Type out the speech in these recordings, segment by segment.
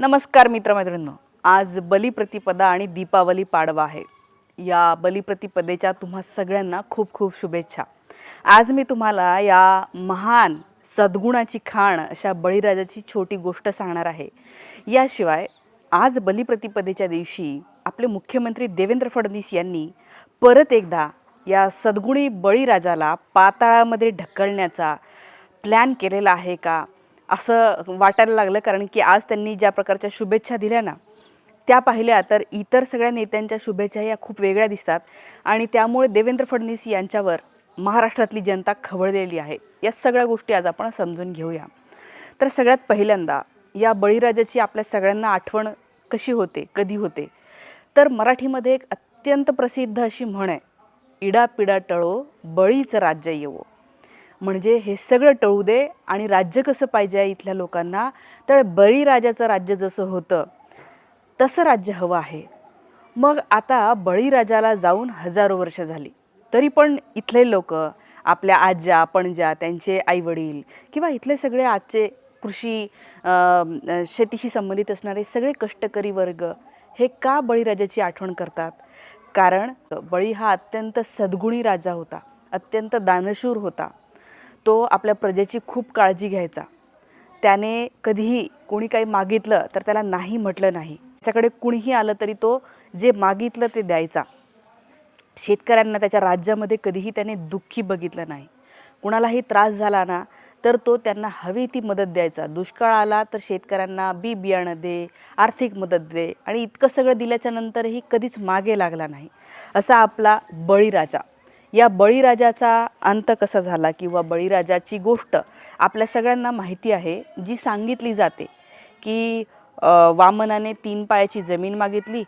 नमस्कार मित्रमैत्रिणींनो. आज बलिप्रतिपदा आणि दीपावली पाडवा आहे. या बलिप्रतिपदेच्या तुम्हा सगळ्यांना खूप खूप शुभेच्छा. आज मी तुम्हाला या महान सद्गुणाची खाण अशा बळीराजाची छोटी गोष्ट सांगणार आहे. याशिवाय आज बलिप्रतिपदेच्या दिवशी आपले मुख्यमंत्री देवेंद्र फडणवीस यांनी परत एकदा या सद्गुणी बळीराजाला पाताळामध्ये ढकलण्याचा प्लॅन केलेला आहे का? असं वाटायला लागलं कारण की आज त्यांनी ज्या प्रकारच्या शुभेच्छा दिल्या ना त्या पाहिल्या तर इतर सगळ्या नेत्यांच्या शुभेच्छा या खूप वेगळ्या दिसतात. आणि त्यामुळे देवेंद्र फडणवीस यांच्यावर महाराष्ट्रातली जनता खवळलेली आहे. या सगळ्या गोष्टी आज आपण समजून घेऊया. तर सगळ्यात पहिल्यांदा या बळीराजाची आपल्या सगळ्यांना आठवण कशी होते कधी होते? तर मराठीमध्ये एक अत्यंत प्रसिद्ध अशी म्हण आहे इडापिडा टळो बळीचं राज्य येवो. म्हणजे हे सगळं टळू दे आणि राज्य कसं पाहिजे इथल्या लोकांना तर बळीराजाचं राज्य जसं होतं तसं राज्य हवं आहे. मग आता बळीराजाला जाऊन हजारो वर्ष झाली. तरी पण इथले लोक आपल्या आज्या पणज्या त्यांचे आईवडील किंवा इथले सगळे आजचे कृषी शेतीशी संबंधित असणारे सगळे कष्टकरी वर्ग हे का बळीराजाची आठवण करतात? कारण बळी हा अत्यंत सद्गुणी राजा होता अत्यंत दानशूर होता. तो आपल्या प्रजेची खूप काळजी घ्यायचा. त्याने कधीही कोणी काही मागितलं तर त्याला नाही म्हटलं नाही. त्याच्याकडे कुणीही आलं तरी तो जे मागितलं ते द्यायचा. शेतकऱ्यांना त्याच्या राज्यामध्ये कधीही त्याने दुःखी बघितलं नाही. कुणालाही त्रास झाला ना तर तो त्यांना हवी ती मदत द्यायचा. दुष्काळ आला तर शेतकऱ्यांना बी बियाणं दे आर्थिक मदत दे आणि इतकं सगळं दिल्याच्या नंतरही कधीच मागे लागला नाही. असा आपला बळीराजा. या बळीराजाचा अंत कसा झाला किंवा बळीराजाची गोष्ट आपल्या सगळ्यांना माहिती आहे जी सांगितली जाते की वामनाने तीन पायाची जमीन मागितली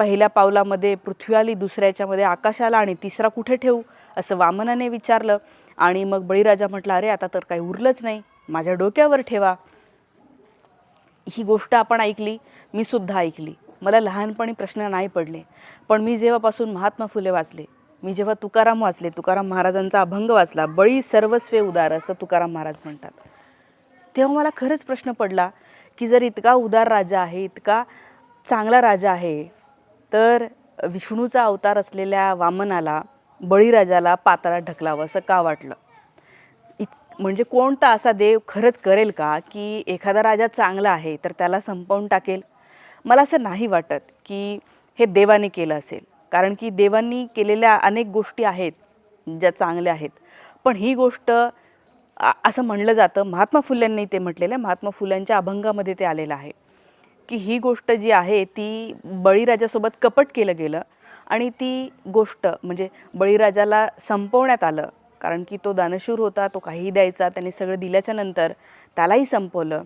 पहिल्या पावलामध्ये पृथ्वी आली दुसऱ्या याच्यामध्ये आकाश आला आणि तिसरा कुठे ठेवू असं वामनाने विचारलं आणि मग बळीराजा म्हटला अरे आता तर काही उरलंच नाही माझ्या डोक्यावर ठेवा. ही गोष्ट आपण ऐकली मी सुद्धा ऐकली. मला लहानपणी प्रश्न नाही पडले पण मी जेव्हापासून महात्मा फुले वाचले मी जेव्हा तुकाराम वाचले तुकाराम महाराजांचा अभंग वाचला बळी सर्वस्वे उदार असं तुकाराम महाराज म्हणतात. तेव्हा मला खरंच प्रश्न पडला की जर इतका उदार राजा आहे इतका चांगला राजा आहे तर विष्णूचा अवतार असलेल्या वामनाला बळीराजाला पातळात ढकलावं असं का वाटलं? इत म्हणजे कोणता असा देव खरंच करेल का की एखादा राजा चांगला आहे तर त्याला संपवून टाकेल? मला असं नाही वाटत की हे देवाने केलं असेल. कारण की देवांनी केलेल्या अनेक गोष्टी आहेत ज्या चांगल्या आहेत. पण ही गोष्ट असं म्हणलं जातं महात्मा फुल्यांनी ते म्हटलेलं आहे महात्मा फुल्यांच्या अभंगामध्ये ते आलेलं आहे. की ही गोष्ट जी आहे ती बळीराजासोबत कपट केलं गेलं आणि ती गोष्ट म्हणजे बळीराजाला संपवण्यात आलं. कारण की तो दानशूर होता तो काहीही द्यायचा त्याने सगळं दिल्याच्या नंतर त्यालाही संपवलं.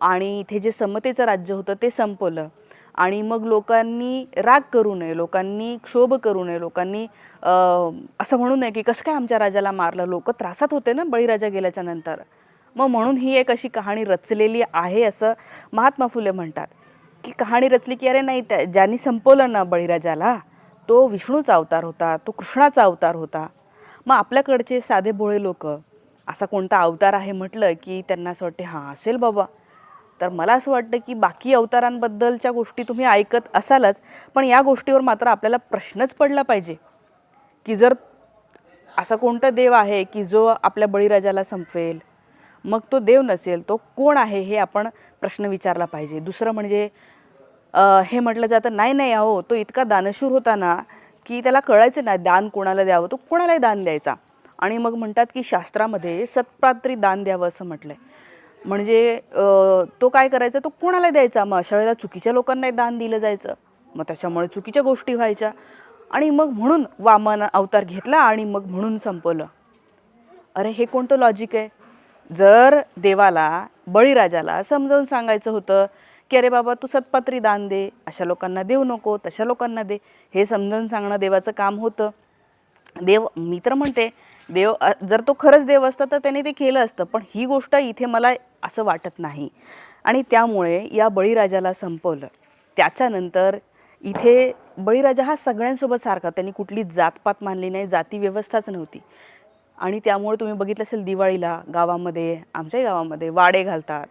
आणि इथे जे समतेचं राज्य होतं ते संपवलं. आणि मग लोकांनी राग करू नये लोकांनी क्षोभ करू नये लोकांनी असं म्हणू नये की कसं काय आमच्या राजाला मारलं? लोक त्रासात होते ना बळीराजा गेल्याच्यानंतर. मग म्हणून ही एक अशी कहाणी रचलेली आहे असं महात्मा फुले म्हणतात. की कहाणी रचली की अरे नाही त्या ज्यांनी संपवलं ना बळीराजाला तो विष्णूचा अवतार होता तो कृष्णाचा अवतार होता. मग आपल्याकडचे साधे भोळे लोक असा कोणता अवतार आहे म्हटलं की त्यांना असं वाटते हां असेल बाबा. तर मला असं वाटतं की बाकी अवतारांबद्दलच्या गोष्टी तुम्ही ऐकत असालच पण या गोष्टीवर मात्र आपल्याला प्रश्नच पडला पाहिजे. की जर असा कोणता देव आहे की जो आपल्या बळीराजाला संपवेल मग तो देव नसेल तो कोण आहे हे आपण प्रश्न विचारला पाहिजे. दुसरं म्हणजे हे म्हटलं जातं नाही नाही अहो तो इतका दानशूर होता ना की त्याला कळायचं नाही दान कोणाला द्यावं तो कोणालाही दान द्यायचा. आणि मग म्हणतात की शास्त्रामध्ये सत्पात्री दान द्यावं असं म्हटलं आहे म्हणजे तो काय करायचा? तो कोणाला द्यायचा? मग अशा वेळेला चुकीच्या लोकांनाही दान दिलं जायचं. मग त्याच्यामुळे चुकीच्या गोष्टी व्हायच्या. आणि मग म्हणून वामन अवतार घेतला आणि मग म्हणून संपवलं. अरे हे कोणतं लॉजिक आहे? जर देवाला बळीराजाला समजावून सांगायचं होतं की अरे बाबा तू सतपात्री दान दे अशा लोकांना देऊ नको तशा लोकांना दे. हे समजावून सांगणं देवाचं काम होतं. देव मी तर म्हणते देव जर तो खरंच देव असता तर त्याने ते केलं असतं पण ही गोष्ट इथे मला असं वाटत नाही. आणि त्यामुळे या बळीराजाला संपवलं. त्याच्यानंतर इथे बळीराजा हा सगळ्यांसोबत सारखा त्यांनी कुठली जातपात मानली नाही जाती व्यवस्थाच नव्हती. आणि त्यामुळे तुम्ही बघितलं असेल दिवाळीला गावामध्ये आमच्याही गावामध्ये वाडे घालतात.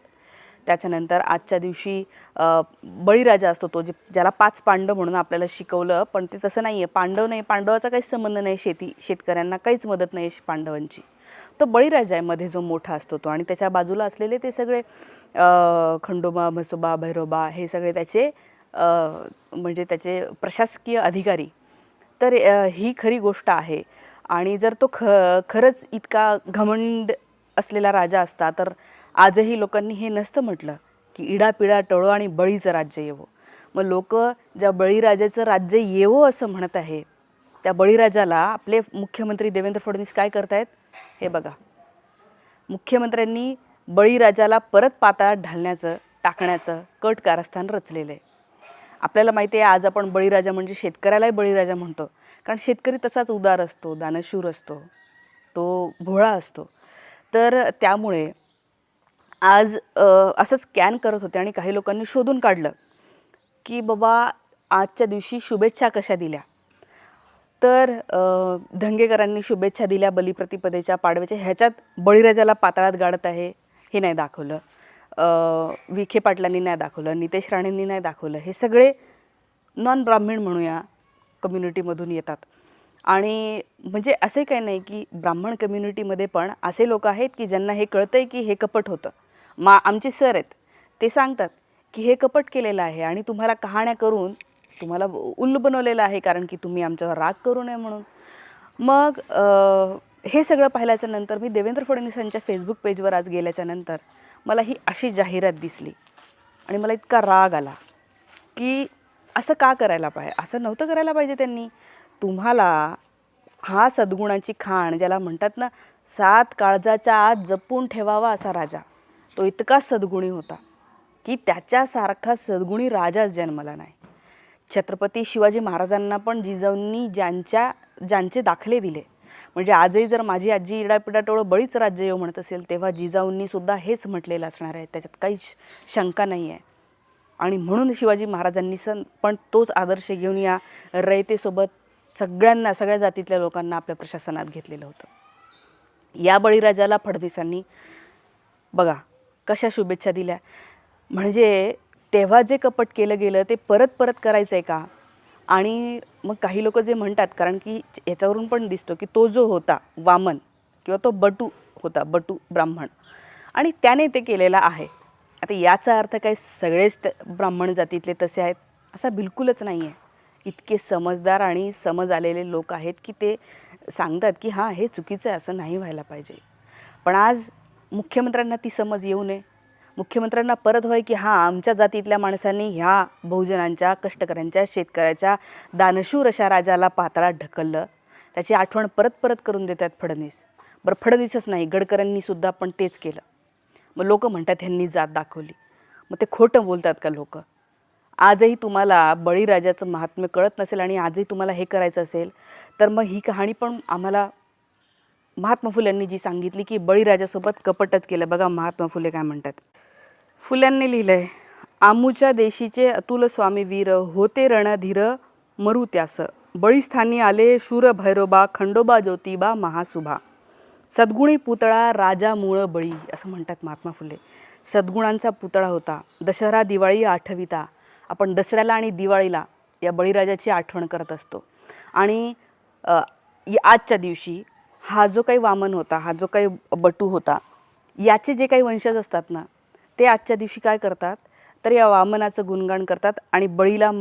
त्याच्यानंतर आजच्या दिवशी बळीराजा असतो तो जे ज्याला पाच पांडव म्हणून आपल्याला शिकवलं पण ते तसं नाही आहे पांडव नाही पांडवाचा काहीच संबंध नाही शेती शेतकऱ्यांना काहीच मदत नाही पांडवांची. तो बळीराजा आहे मध्ये जो मोठा असतो तो आणि त्याच्या बाजूला असलेले ते सगळे खंडोबा म्हसोबा भैरोबा हे सगळे त्याचे म्हणजे त्याचे प्रशासकीय अधिकारी. तर ही खरी गोष्ट आहे. आणि जर तो ख खरंच इतका घमंड असलेला राजा असता तर आजही लोकांनी हे नसतं म्हटलं की इडापिडा टळो आणि बळीचं राज्य येवो. मग लोक ज्या बळीराजाचं राज्य येवो असं म्हणत आहे त्या बळीराजाला आपले मुख्यमंत्री देवेंद्र फडणवीस काय करतायत? हे बघा. मुख्यमंत्र्यांनी बळीराजाला परत पाताळात ढालण्याचं टाकण्याचं कट कारस्थान रचलेलं आहे आपल्याला माहिती आहे आज आपण बळीराजा म्हणजे शेतकऱ्यालाही बळीराजा म्हणतो. कारण शेतकरी तसाच उदार असतो दानशूर असतो तो भोळा असतो. तर त्यामुळे आज असं असंच स्कॅन करत होते आणि काही लोकांनी शोधून काढलं की बाबा आजच्या दिवशी शुभेच्छा कशा दिल्या? तर धंगेकरांनी शुभेच्छा दिल्या बलिप्रतिपदेच्या पाडव्याच्या. ह्याच्यात बळीराजाला पाताळात गाडत आहे हे नाही दाखवलं. विखे पाटलांनी नाही दाखवलं नितेश राणेंनी नाही दाखवलं. हे सगळे नॉन ब्राह्मण म्हणूया कम्युनिटीमधून येतात. आणि म्हणजे असे काही नाही की ब्राह्मण कम्युनिटीमध्ये पण असे लोक आहेत की ज्यांना हे कळतं आहे की हे कपट होतं. मा आमचे सर आहेत ते सांगतात की हे कपट केलेलं आहे आणि तुम्हाला कहाण्या करून तुम्हाला उल्ल बनवलेलं आहे कारण की तुम्ही आमच्यावर राग करू नये म्हणून. मग हे सगळं पाहिल्याच्या नंतर मी देवेंद्र फडणवीसांच्या फेसबुक पेजवर आज गेल्याच्यानंतर मला ही अशी जाहिरात दिसली आणि मला इतका राग आला की असं का करायला पाहिजे असं नव्हतं करायला पाहिजे त्यांनी. तुम्हाला हा सद्गुणाची खाण ज्याला म्हणतात ना सात काळजाच्या आत जपून ठेवावा असा राजा. तो इतका सद्गुणी होता की त्याच्यासारखा सद्गुणी राजाच जन्मला नाही. छत्रपती शिवाजी महाराजांना पण जिजाऊंनी ज्यांच्या ज्यांचे दाखले दिले. म्हणजे आजही जर माझी आजी इडापिडाटोळं बळीच राज्य येऊ म्हणत असेल तेव्हा जिजाऊंनी सुद्धा हेच म्हटलेलं असणार आहे. त्याच्यात काही श- शंका नाही आहे. आणि म्हणून शिवाजी महाराजांनी सण पण तोच आदर्श घेऊन या रयतेसोबत सगळ्यांना सगळ्या जातीतल्या लोकांना आपल्या प्रशासनात घेतलेलं होतं. या बळीराजाला फडणवीसांनी बघा कशा शुभेच्छा दिल्या? म्हणजे तेव्हा जे कपट केलं गेलं ते परत परत करायचं आहे का? आणि मग काही लोक जे म्हणतात कारण की याच्यावरून पण दिसतो की तो जो होता वामन किंवा तो बटू होता बटू ब्राह्मण आणि त्याने ते केलेलं आहे. आता याचा अर्थ काय सगळेच ब्राह्मण जातीतले तसे आहेत असा बिलकुलच नाही आहे इतके समजदार आणि समज आलेले लोक आहेत की ते सांगतात की हां हे चुकीचं आहे असं नाही व्हायला पाहिजे. पण आज मुख्यमंत्र्यांना ती समज येऊ नये. मुख्यमंत्र्यांना परत होय की हां आमच्या जातीतल्या माणसांनी ह्या बहुजनांच्या कष्टकऱ्यांच्या शेतकऱ्याच्या दानशूर अशा राजाला पाताळात ढकललं. त्याची आठवण परत परत करून देतात फडणवीस. बरं फडणवीसच नाही गडकऱ्यांनीसुद्धा पण तेच केलं. मग लोक म्हणतात ह्यांनी जात दाखवली. मग ते खोटं बोलतात का लोक? आजही तुम्हाला बळीराजाचं महात्म्य कळत नसेल आणि आजही तुम्हाला हे करायचं असेल तर मग ही कहाणी पण आम्हाला महात्मा फुल्यांनी जी सांगितली की बळीराजासोबत कपटच केलं. बघा महात्मा फुले काय म्हणतात. फुल्यांनी लिहिलंय आमूच्या देशीचे अतुल स्वामी वीर होते रणधीर मरू त्यास. बळीस्थानी आले शूर भैरोबा खंडोबा ज्योतिबा महासुभा. सद्गुणी पुतळा राजा मूळ बळी असं म्हणतात महात्मा फुले. सद्गुणांचा पुतळा होता. दशहरा दिवाळी आठविता. आपण दसऱ्याला आणि दिवाळीला या बळीराजाची आठवण करत असतो. आणि या- आजच्या दिवशी हा जो काही वामन होता हा जो काही बटू होता याचे जे काही वंशज असतात ना ते आजच्या दिवशी काय करतात? तर या वामनाचं गुणगान करतात आणि बळीला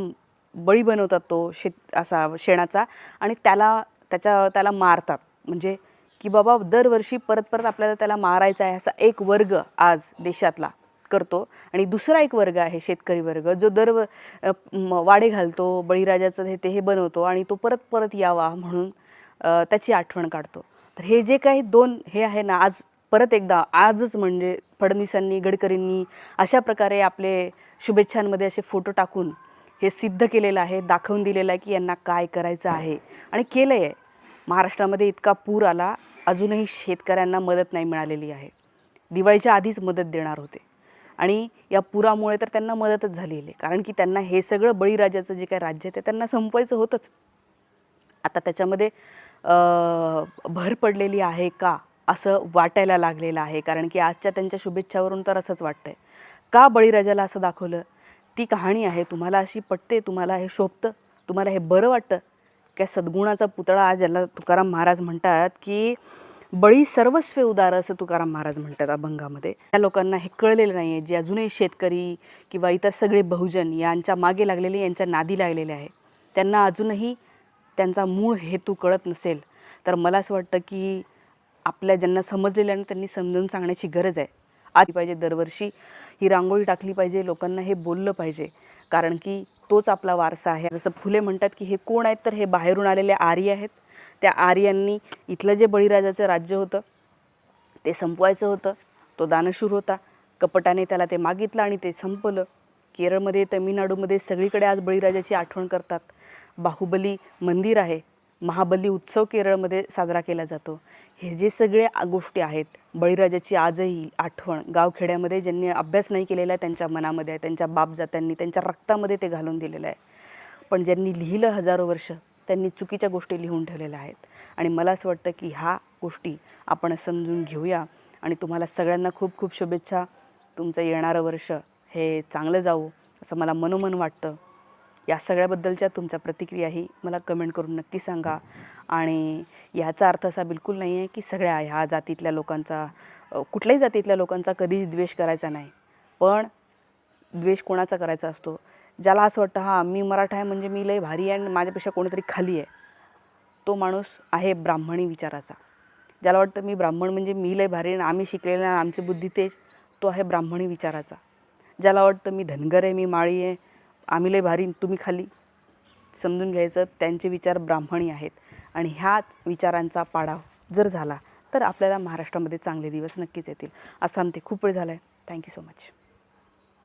बळी बनवतात तो शेत असा शेणाचा आणि त्याला त्याच्या त्याला मारतात. म्हणजे की बाबा दरवर्षी परत परत आपल्याला त्याला मारायचा आहे असा एक वर्ग आज देशातला करतो. आणि दुसरा एक वर्ग आहे शेतकरी वर्ग जो दर वाढे वाडे घालतो बळीराजाचं हे ते हे बनवतो आणि तो परत परत यावा म्हणून त्याची आठवण काढतो. तर हे जे काही दोन हे आहे ना आज परत एकदा आजच म्हणजे फडणवीसांनी गडकरींनी अशा प्रकारे आपले शुभेच्छांमध्ये असे फोटो टाकून हे सिद्ध केलेलं आहे दाखवून दिलेलं आहे की यांना काय करायचं आहे. आणि केलं आहे महाराष्ट्रामध्ये इतका पूर आला अजूनही शेतकऱ्यांना मदत नाही मिळालेली आहे. दिवाळीच्या आधीच मदत देणार होते. आणि या पुरामुळे तर त्यांना मदतच झालेली आहे. कारण की त्यांना हे सगळं बळीराजाचं जे काही राज्य आहे ते त्यांना संपवायचं होतंच. आता त्याच्यामध्ये भर पडलेली आहे का असं वाटायला लागलेलं आहे? कारण की आजच्या त्यांच्या शुभेच्छावरून तर असंच वाटतंय. का बळीराजाला असं दाखवलं? ती कहाणी आहे तुम्हाला अशी पटते? तुम्हाला हे शोभतं? तुम्हाला हे बरं वाटतं? काय सद्गुणाचा पुतळा आज ज्याला तुकाराम महाराज म्हणतात की बळी सर्वस्वे उदार असं तुकाराम महाराज म्हणतात अभंगामध्ये. त्या लोकांना हे कळलेलं नाही आहे जे अजूनही शेतकरी किंवा इतर सगळे बहुजन यांच्या मागे लागलेले यांच्या नादी लागलेले आहे. त्यांना अजूनही त्यांचा मूळ हेतू कळत नसेल तर मला असं वाटतं की आपल्या ज्यांना समजलेल्यांना त्यांनी समजून सांगण्याची गरज आहे. आली पाहिजे दरवर्षी ही रांगोळी टाकली पाहिजे लोकांना हे बोललं पाहिजे कारण की तोच आपला वारसा आहे. जसं फुले म्हणतात की हे कोण आहेत तर हे बाहेरून आलेले आर्य आहेत. त्या आर्यांनी इथलं जे बळीराजाचं राज्य होतं ते संपवायचं होतं तो दानशूर होता. कपटाने त्याला ते मागितलं आणि ते संपलं. केरळमध्ये तमिळनाडूमध्ये सगळीकडे आज बळीराजाची आठवण करतात. बाहुबली मंदिर आहे. महाबली उत्सव केरळमध्ये साजरा केला जातो. हे जे सगळे गोष्टी आहेत बळीराजाची आजही आठवण गावखेड्यामध्ये ज्यांनी अभ्यास नाही केलेला आहे त्यांच्या मनामध्ये आहे त्यांच्या बापजात्यांनी त्यांच्या रक्तामध्ये ते घालून दिलेलं आहे. पण ज्यांनी लिहिलं हजारो वर्ष त्यांनी चुकीच्या गोष्टी लिहून ठेवलेल्या आहेत. आणि मला असं वाटतं की ह्या गोष्टी आपण समजून घेऊया. आणि तुम्हाला सगळ्यांना खूप खूप शुभेच्छा. तुमचं येणारं वर्ष हे चांगलं जावं असं मला मनोमन वाटतं. या सगळ्याबद्दलच्या तुमच्या प्रतिक्रियाही मला कमेंट करून नक्की सांगा. आणि याचा अर्थ असा बिलकुल नाही आहे की सगळ्या ह्या जातीतल्या लोकांचा कुठल्याही जातीतल्या लोकांचा कधीच द्वेष करायचा नाही. पण द्वेष कोणाचा करायचा असतो? ज्याला असं वाटतं हां मी मराठा आहे म्हणजे मी लय भारी आहे आणि माझ्यापेक्षा कोणीतरी खाली आहे. तो माणूस आहे ब्राह्मणी विचाराचा. ज्याला वाटतं मी ब्राह्मण म्हणजे मी लय भारी आणि आम्ही शिकलेला आमची बुद्धी तेज तो आहे ब्राह्मणी विचाराचा. ज्याला वाटतं मी धनगर आहे मी माळी आहे आम्ही लय भारी तुम्ही खाली समजून घ्यायचं त्यांचे विचार ब्राह्मणी आहेत. आणि ह्याच विचारांचा पाडाव जर झाला तर आपल्याला महाराष्ट्रामध्ये चांगले दिवस नक्कीच येतील. असं थांबते. खूप वेळ झाला आहे थँक्यू सो मच